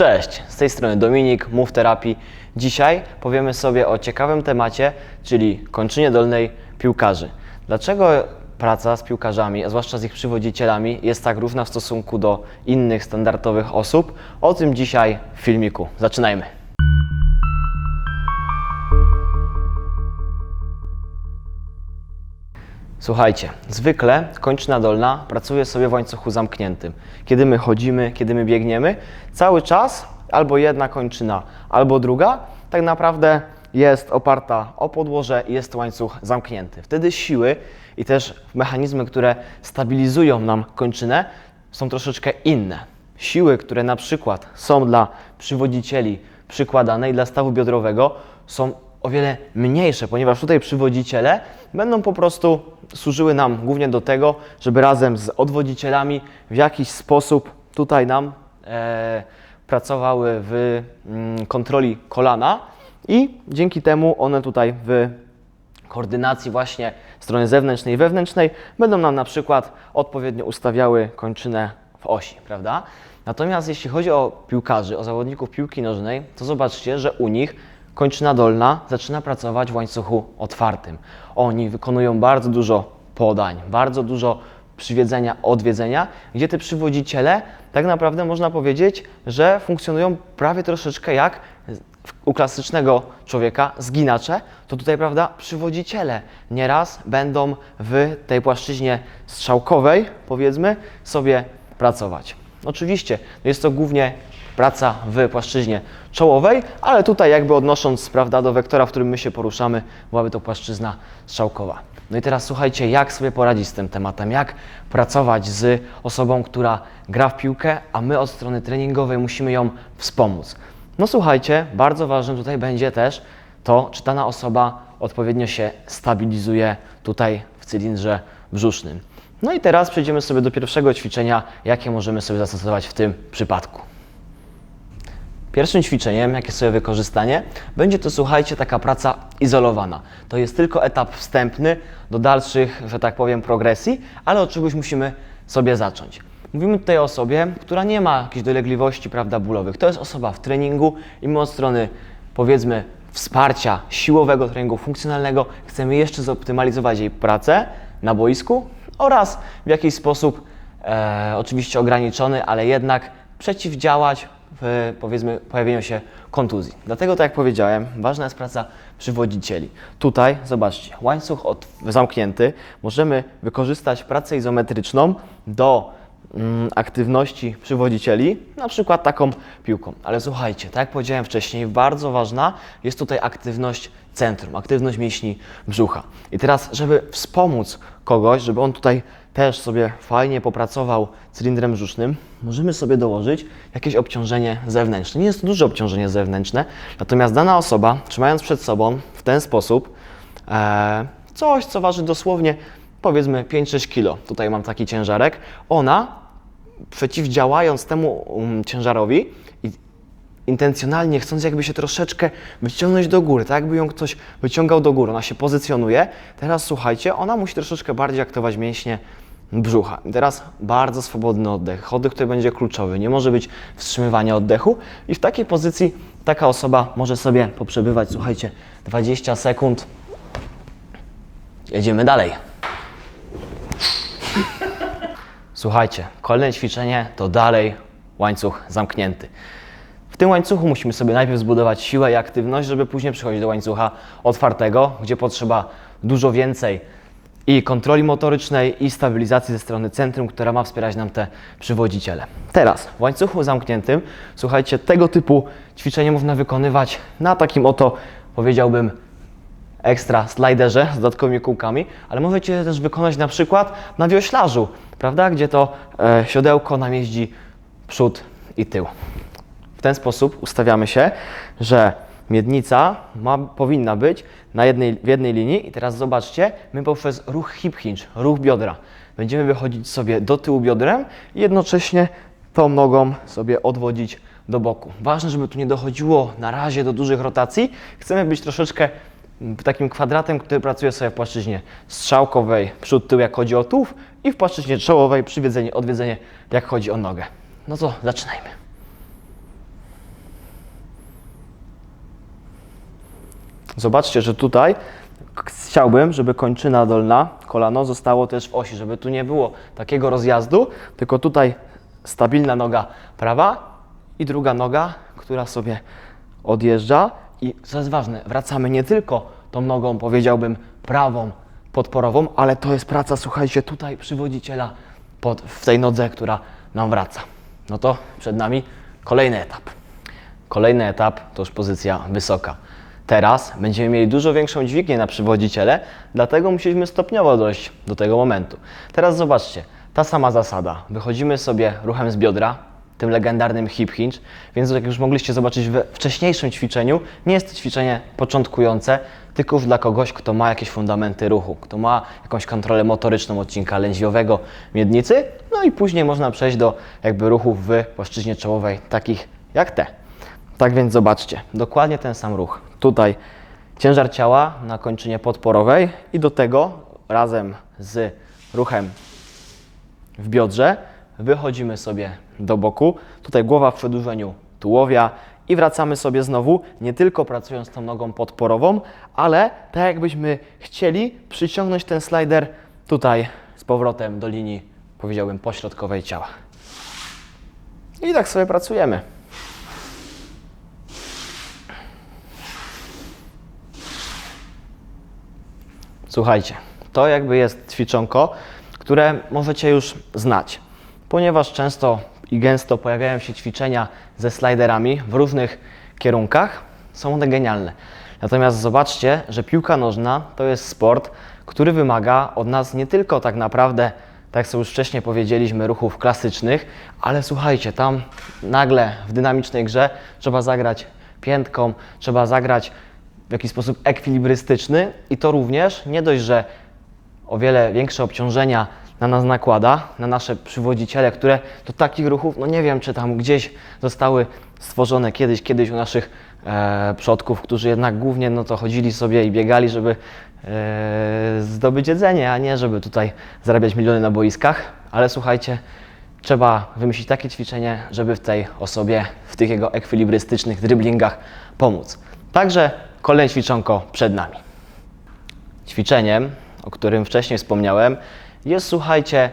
Cześć, z tej strony Dominik, Move Terapii. Dzisiaj powiemy sobie o ciekawym temacie, czyli kończynie dolnej piłkarzy. Dlaczego praca z piłkarzami, a zwłaszcza z ich przywodzicielami, jest tak równa w stosunku do innych standardowych osób? O tym dzisiaj w filmiku. Zaczynajmy. Słuchajcie, zwykle kończyna dolna pracuje sobie w łańcuchu zamkniętym. Kiedy my chodzimy, kiedy my biegniemy, cały czas albo jedna kończyna, albo druga tak naprawdę jest oparta o podłoże i jest łańcuch zamknięty. Wtedy siły i też mechanizmy, które stabilizują nam kończynę, są troszeczkę inne. Siły, które na przykład są dla przywodzicieli przykładane i dla stawu biodrowego, są o wiele mniejsze, ponieważ tutaj przywodziciele będą po prostu służyły nam głównie do tego, żeby razem z odwodzicielami w jakiś sposób tutaj nam e, pracowały w mm, kontroli kolana i dzięki temu one tutaj w koordynacji właśnie strony zewnętrznej i wewnętrznej będą nam na przykład odpowiednio ustawiały kończynę w osi, prawda? Natomiast jeśli chodzi o piłkarzy, o zawodników piłki nożnej, to zobaczcie, że u nich kończyna dolna zaczyna pracować w łańcuchu otwartym. Oni wykonują bardzo dużo podań, bardzo dużo przywiedzenia, odwiedzenia, gdzie te przywodziciele tak naprawdę można powiedzieć, że funkcjonują prawie troszeczkę jak u klasycznego człowieka zginacze, to tutaj, prawda, przywodziciele nieraz będą w tej płaszczyźnie strzałkowej, powiedzmy, sobie pracować. Oczywiście jest to głównie praca w płaszczyźnie czołowej, ale tutaj jakby odnosząc, prawda, do wektora, w którym my się poruszamy, byłaby to płaszczyzna strzałkowa. No i teraz słuchajcie, jak sobie poradzić z tym tematem, jak pracować z osobą, która gra w piłkę, a my od strony treningowej musimy ją wspomóc. No słuchajcie, bardzo ważnym tutaj będzie też to, czy dana osoba odpowiednio się stabilizuje tutaj w cylindrze brzusznym. No i teraz przejdziemy sobie do pierwszego ćwiczenia, jakie możemy sobie zastosować w tym przypadku. Pierwszym ćwiczeniem, jakie sobie wykorzystanie, będzie to, słuchajcie, taka praca izolowana. To jest tylko etap wstępny do dalszych, że tak powiem, progresji, ale od czegoś musimy sobie zacząć. Mówimy tutaj o osobie, która nie ma jakichś dolegliwości, prawda, bólowych. To jest osoba w treningu i my od strony, powiedzmy, wsparcia siłowego treningu funkcjonalnego chcemy jeszcze zoptymalizować jej pracę na boisku oraz w jakiś sposób, e, oczywiście ograniczony, ale jednak przeciwdziałać powiedzmy, pojawieniu się kontuzji. Dlatego, tak jak powiedziałem, ważna jest praca przywodzicieli. Tutaj, zobaczcie, łańcuch od, zamknięty, możemy wykorzystać pracę izometryczną do mm, aktywności przywodzicieli, na przykład taką piłką. Ale słuchajcie, tak jak powiedziałem wcześniej, bardzo ważna jest tutaj aktywność centrum, aktywność mięśni brzucha. I teraz, żeby wspomóc kogoś, żeby on tutaj też sobie fajnie popracował cylindrem brzusznym, możemy sobie dołożyć jakieś obciążenie zewnętrzne. Nie jest to duże obciążenie zewnętrzne, natomiast dana osoba, trzymając przed sobą w ten sposób e, coś, co waży dosłownie powiedzmy 5-6 kg, tutaj mam taki ciężarek, ona przeciwdziałając temu um, ciężarowi i intencjonalnie chcąc jakby się troszeczkę wyciągnąć do góry, tak? Jakby ją ktoś wyciągał do góry, ona się pozycjonuje. Teraz słuchajcie, ona musi troszeczkę bardziej aktywować mięśnie brzucha. I teraz bardzo swobodny oddech. Oddech tutaj będzie kluczowy. Nie może być wstrzymywania oddechu i w takiej pozycji taka osoba może sobie poprzebywać, słuchajcie, 20 sekund. Jedziemy dalej. Słuchajcie, kolejne ćwiczenie to dalej łańcuch zamknięty. W tym łańcuchu musimy sobie najpierw zbudować siłę i aktywność, żeby później przechodzić do łańcucha otwartego, gdzie potrzeba dużo więcej i kontroli motorycznej, i stabilizacji ze strony centrum, która ma wspierać nam te przywodziciele. Teraz w łańcuchu zamkniętym, słuchajcie, tego typu ćwiczenie można wykonywać na takim oto, powiedziałbym, ekstra sliderze z dodatkowymi kółkami, ale możecie też wykonać na przykład na wioślarzu, prawda, gdzie to e, siodełko nam jeździ przód i tył. W ten sposób ustawiamy się, że miednica ma, powinna być na jednej, w jednej linii i teraz zobaczcie, my poprzez ruch hip hinge, ruch biodra, będziemy wychodzić sobie do tyłu biodrem i jednocześnie tą nogą sobie odwodzić do boku. Ważne, żeby tu nie dochodziło na razie do dużych rotacji. Chcemy być troszeczkę mm, takim kwadratem, który pracuje sobie w płaszczyźnie strzałkowej, przód, tył, jak chodzi o tułów i w płaszczyźnie czołowej, przywiedzenie, odwiedzenie, jak chodzi o nogę. No to zaczynajmy. Zobaczcie, że tutaj chciałbym, żeby kończyna dolna, kolano zostało też w osi, żeby tu nie było takiego rozjazdu, tylko tutaj stabilna noga prawa i druga noga, która sobie odjeżdża. I co jest ważne, wracamy nie tylko tą nogą, powiedziałbym, prawą, podporową, ale to jest praca, słuchajcie, tutaj przywodziciela pod, w tej nodze, która nam wraca. No to przed nami kolejny etap. Kolejny etap to już pozycja wysoka. Teraz będziemy mieli dużo większą dźwignię na przywodziciele, dlatego musieliśmy stopniowo dojść do tego momentu. Teraz zobaczcie, ta sama zasada. Wychodzimy sobie ruchem z biodra, tym legendarnym hip hinge, więc jak już mogliście zobaczyć we wcześniejszym ćwiczeniu, nie jest to ćwiczenie początkujące, tylko już dla kogoś, kto ma jakieś fundamenty ruchu, kto ma jakąś kontrolę motoryczną odcinka lędźwiowego miednicy, no i później można przejść do jakby ruchów w płaszczyźnie czołowej, takich jak te. Tak więc zobaczcie, dokładnie ten sam ruch. Tutaj ciężar ciała na kończynie podporowej i do tego razem z ruchem w biodrze wychodzimy sobie do boku. Tutaj głowa w przedłużeniu tułowia i wracamy sobie znowu, nie tylko pracując tą nogą podporową, ale tak jakbyśmy chcieli przyciągnąć ten slider tutaj z powrotem do linii, powiedziałbym, pośrodkowej ciała. I tak sobie pracujemy. Słuchajcie, to jakby jest ćwiczonko, które możecie już znać, ponieważ często i gęsto pojawiają się ćwiczenia ze sliderami w różnych kierunkach. Są one genialne. Natomiast zobaczcie, że piłka nożna to jest sport, który wymaga od nas nie tylko tak naprawdę, tak jak już wcześniej powiedzieliśmy, ruchów klasycznych, ale słuchajcie, tam nagle w dynamicznej grze trzeba zagrać piętką, trzeba zagrać w jakiś sposób ekwilibrystyczny i to również nie dość, że o wiele większe obciążenia na nas nakłada, na nasze przywodziciele, które do takich ruchów, no nie wiem, czy tam gdzieś zostały stworzone kiedyś, kiedyś u naszych e, przodków, którzy jednak głównie no to chodzili sobie i biegali, żeby e, zdobyć jedzenie, a nie żeby tutaj zarabiać miliony na boiskach. Ale słuchajcie, trzeba wymyślić takie ćwiczenie, żeby w tej osobie, w tych jego ekwilibrystycznych driblingach pomóc. Także kolejne ćwiczonko przed nami. Ćwiczeniem, o którym wcześniej wspomniałem, jest słuchajcie,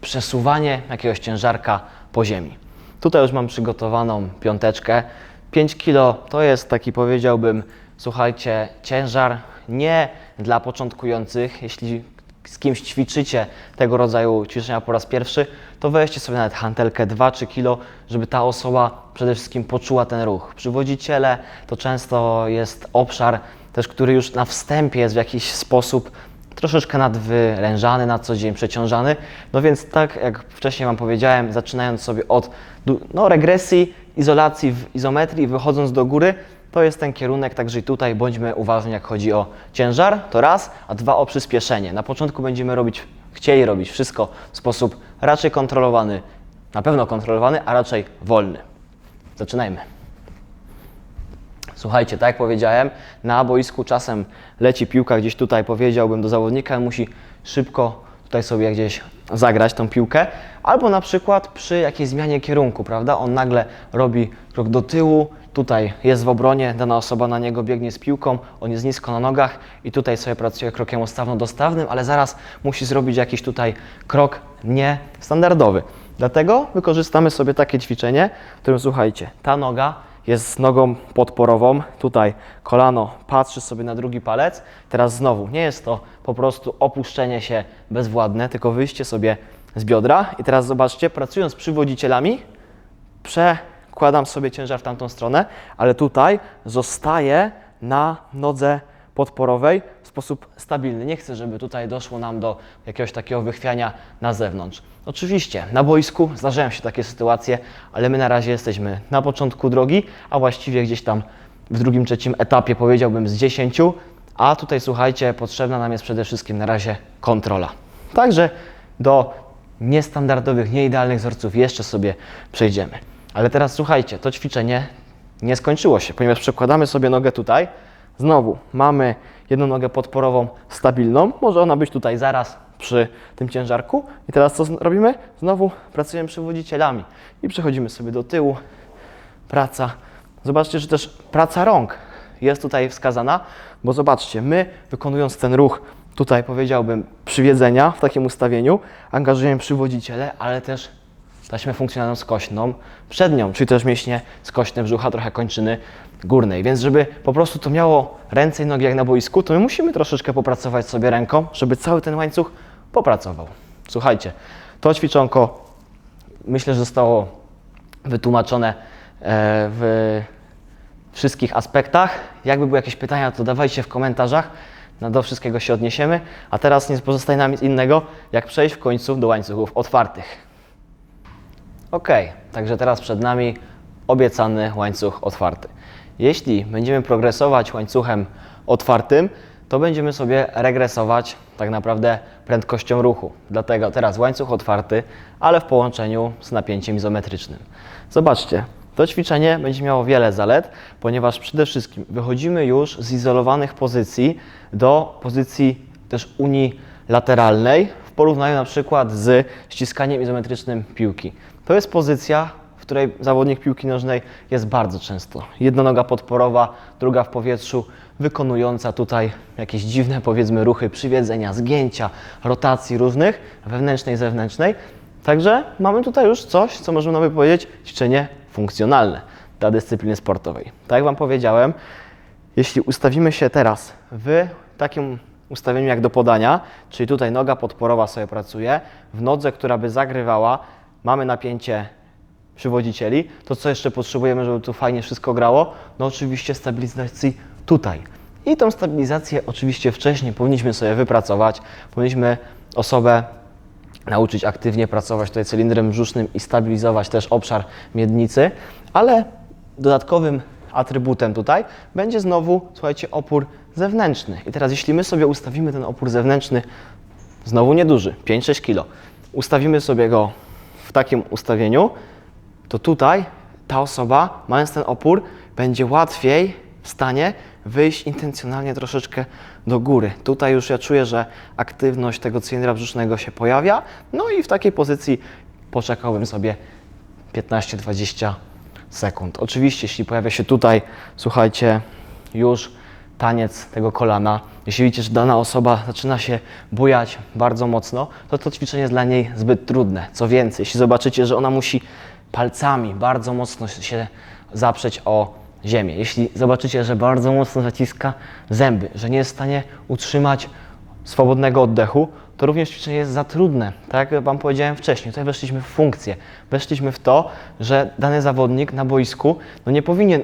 przesuwanie jakiegoś ciężarka po ziemi. Tutaj już mam przygotowaną piąteczkę. 5 kg to jest taki powiedziałbym, słuchajcie, ciężar nie dla początkujących. Jeśli z kimś ćwiczycie tego rodzaju ćwiczenia po raz pierwszy, to weźcie sobie nawet hantelkę 2-3 kg, żeby ta osoba przede wszystkim poczuła ten ruch. Przywodziciele to często jest obszar też, który już na wstępie jest w jakiś sposób troszeczkę nadwyrężany na co dzień, przeciążany. No więc tak jak wcześniej Wam powiedziałem, zaczynając sobie od no, regresji, izolacji w izometrii, wychodząc do góry, to jest ten kierunek, także i tutaj bądźmy uważni, jak chodzi o ciężar, to raz, a dwa o przyspieszenie. Na początku będziemy robić, chcieli robić wszystko w sposób raczej kontrolowany, na pewno kontrolowany, a raczej wolny. Zaczynajmy. Słuchajcie, tak jak powiedziałem, na boisku czasem leci piłka gdzieś tutaj, powiedziałbym do zawodnika, musi szybko tutaj sobie gdzieś zagrać tą piłkę, albo na przykład przy jakiejś zmianie kierunku, prawda? On nagle robi krok do tyłu, tutaj jest w obronie, dana osoba na niego biegnie z piłką, on jest nisko na nogach i tutaj sobie pracuje krokiem ustawno-dostawnym, ale zaraz musi zrobić jakiś tutaj krok niestandardowy. Dlatego wykorzystamy sobie takie ćwiczenie, w którym słuchajcie, ta noga jest z nogą podporową. Tutaj kolano patrzy sobie na drugi palec. Teraz znowu nie jest to po prostu opuszczenie się bezwładne, tylko wyjście sobie z biodra. I teraz zobaczcie, pracując przywodzicielami, przekładam sobie ciężar w tamtą stronę, ale tutaj zostaję na nodze podporowej w sposób stabilny. Nie chcę, żeby tutaj doszło nam do jakiegoś takiego wychwiania na zewnątrz. Oczywiście na boisku zdarzają się takie sytuacje, ale my na razie jesteśmy na początku drogi, a właściwie gdzieś tam w drugim, trzecim etapie powiedziałbym z 10, a tutaj słuchajcie, potrzebna nam jest przede wszystkim na razie kontrola. Także do niestandardowych, nieidealnych wzorców jeszcze sobie przejdziemy. Ale teraz słuchajcie, to ćwiczenie nie skończyło się, ponieważ przekładamy sobie nogę tutaj. Znowu mamy jedną nogę podporową stabilną. Może ona być tutaj zaraz przy tym ciężarku. I teraz co robimy? Znowu pracujemy przywodzicielami i przechodzimy sobie do tyłu. Praca. Zobaczcie, że też praca rąk jest tutaj wskazana, bo zobaczcie, my wykonując ten ruch, tutaj powiedziałbym przywiedzenia w takim ustawieniu, angażujemy przywodziciele, ale też taśmę funkcjonalną skośną przednią, czyli też mięśnie skośne brzucha, trochę kończyny górnej. Więc żeby po prostu to miało ręce i nogi jak na boisku, to my musimy troszeczkę popracować sobie ręką, żeby cały ten łańcuch popracował. Słuchajcie, to ćwiczonko myślę, że zostało wytłumaczone e, w wszystkich aspektach. Jakby były jakieś pytania, to dawajcie w komentarzach. No, do wszystkiego się odniesiemy. A teraz nie pozostaje nam nic innego, jak przejść w końcu do łańcuchów otwartych. Ok, także teraz przed nami obiecany łańcuch otwarty. Jeśli będziemy progresować łańcuchem otwartym, to będziemy sobie regresować tak naprawdę prędkością ruchu. Dlatego teraz łańcuch otwarty, ale w połączeniu z napięciem izometrycznym. Zobaczcie, to ćwiczenie będzie miało wiele zalet, ponieważ przede wszystkim wychodzimy już z izolowanych pozycji do pozycji też unilateralnej w porównaniu na przykład z ściskaniem izometrycznym piłki. To jest pozycja, której zawodnik piłki nożnej jest bardzo często. Jedna noga podporowa, druga w powietrzu, wykonująca tutaj jakieś dziwne powiedzmy ruchy przywiedzenia, zgięcia, rotacji różnych, wewnętrznej, zewnętrznej. Także mamy tutaj już coś, co możemy nawet powiedzieć, ćwiczenie funkcjonalne dla dyscypliny sportowej. Tak jak Wam powiedziałem, jeśli ustawimy się teraz w takim ustawieniu jak do podania, czyli tutaj noga podporowa sobie pracuje, w nodze, która by zagrywała, mamy napięcie przywodzicieli, to co jeszcze potrzebujemy, żeby tu fajnie wszystko grało? No oczywiście stabilizacji tutaj. I tą stabilizację oczywiście wcześniej powinniśmy sobie wypracować, powinniśmy osobę nauczyć aktywnie pracować tutaj cylindrem brzusznym i stabilizować też obszar miednicy, ale dodatkowym atrybutem tutaj będzie znowu, słuchajcie, opór zewnętrzny. I teraz jeśli my sobie ustawimy ten opór zewnętrzny, znowu nieduży, 5-6 kg, ustawimy sobie go w takim ustawieniu, to tutaj ta osoba, mając ten opór, będzie łatwiej w stanie wyjść intencjonalnie troszeczkę do góry. Tutaj już ja czuję, że aktywność tego cylindra brzusznego się pojawia, no i w takiej pozycji poczekałbym sobie 15-20 sekund. Oczywiście, jeśli pojawia się tutaj, słuchajcie, już taniec tego kolana, jeśli widzicie, że dana osoba zaczyna się bujać bardzo mocno, to to ćwiczenie jest dla niej zbyt trudne. Co więcej, jeśli zobaczycie, że ona musi palcami bardzo mocno się zaprzeć o ziemię, jeśli zobaczycie, że bardzo mocno zaciska zęby, że nie jest w stanie utrzymać swobodnego oddechu, to również ćwiczenie jest za trudne. Tak jak Wam powiedziałem wcześniej, tutaj weszliśmy w funkcję. Weszliśmy w to, że dany zawodnik na boisku no nie powinien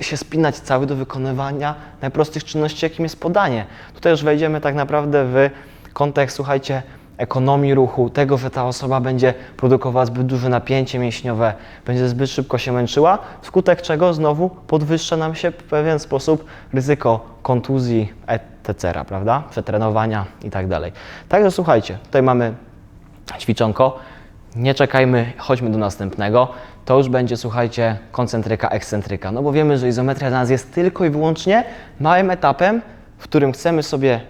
się spinać cały do wykonywania najprostszych czynności, jakim jest podanie. Tutaj już wejdziemy tak naprawdę w kontekst, słuchajcie, ekonomii ruchu, tego, że ta osoba będzie produkowała zbyt duże napięcie mięśniowe, będzie zbyt szybko się męczyła, wskutek czego znowu podwyższa nam się w pewien sposób ryzyko kontuzji, etc., prawda? Przetrenowania i tak dalej. Także słuchajcie, tutaj mamy ćwiczonko. Nie czekajmy, chodźmy do następnego. To już będzie, słuchajcie, koncentryka, ekscentryka. No bo wiemy, że izometria dla nas jest tylko i wyłącznie małym etapem, w którym chcemy sobie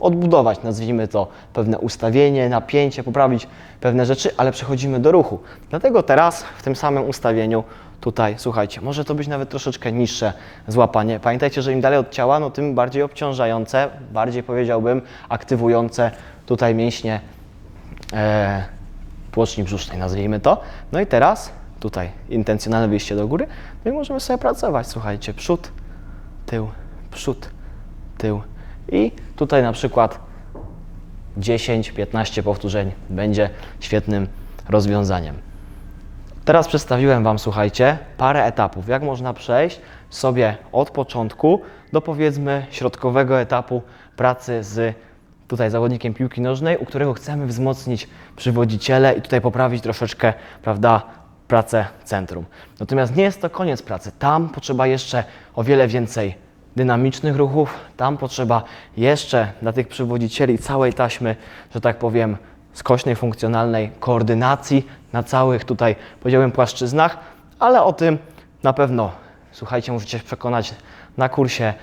odbudować, nazwijmy to, pewne ustawienie, napięcie, poprawić pewne rzeczy, ale przechodzimy do ruchu. Dlatego teraz w tym samym ustawieniu tutaj, słuchajcie, może to być nawet troszeczkę niższe złapanie. Pamiętajcie, że im dalej od ciała, no tym bardziej obciążające, bardziej powiedziałbym aktywujące tutaj mięśnie e, płoczni brzusznej, nazwijmy to. No i teraz tutaj intencjonalne wyjście do góry, no i możemy sobie pracować, słuchajcie, przód, tył, przód, tył i tutaj na przykład 10-15 powtórzeń będzie świetnym rozwiązaniem. Teraz przedstawiłem Wam, słuchajcie, parę etapów, jak można przejść sobie od początku do powiedzmy środkowego etapu pracy z tutaj zawodnikiem piłki nożnej, u którego chcemy wzmocnić przywodziciele i tutaj poprawić troszeczkę, prawda, pracę centrum. Natomiast nie jest to koniec pracy. Tam potrzeba jeszcze o wiele więcej dynamicznych ruchów, tam potrzeba jeszcze dla tych przywodzicieli całej taśmy, że tak powiem, skośnej, funkcjonalnej koordynacji na całych tutaj, powiedziałbym, płaszczyznach, ale o tym na pewno, słuchajcie, możecie się przekonać na kursie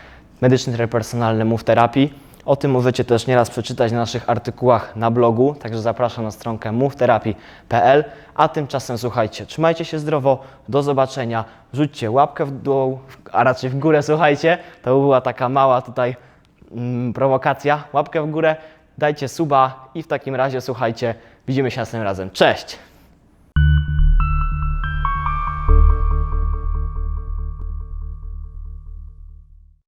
medyczny personalny Move Terapii. O tym możecie też nieraz przeczytać na naszych artykułach na blogu, także zapraszam na stronkę moveterapii.pl. A tymczasem słuchajcie, trzymajcie się zdrowo, do zobaczenia, rzućcie łapkę w dół, a raczej w górę, słuchajcie. To była taka mała tutaj mm, prowokacja. Łapkę w górę, dajcie suba i w takim razie słuchajcie, widzimy się następnym razem. Cześć!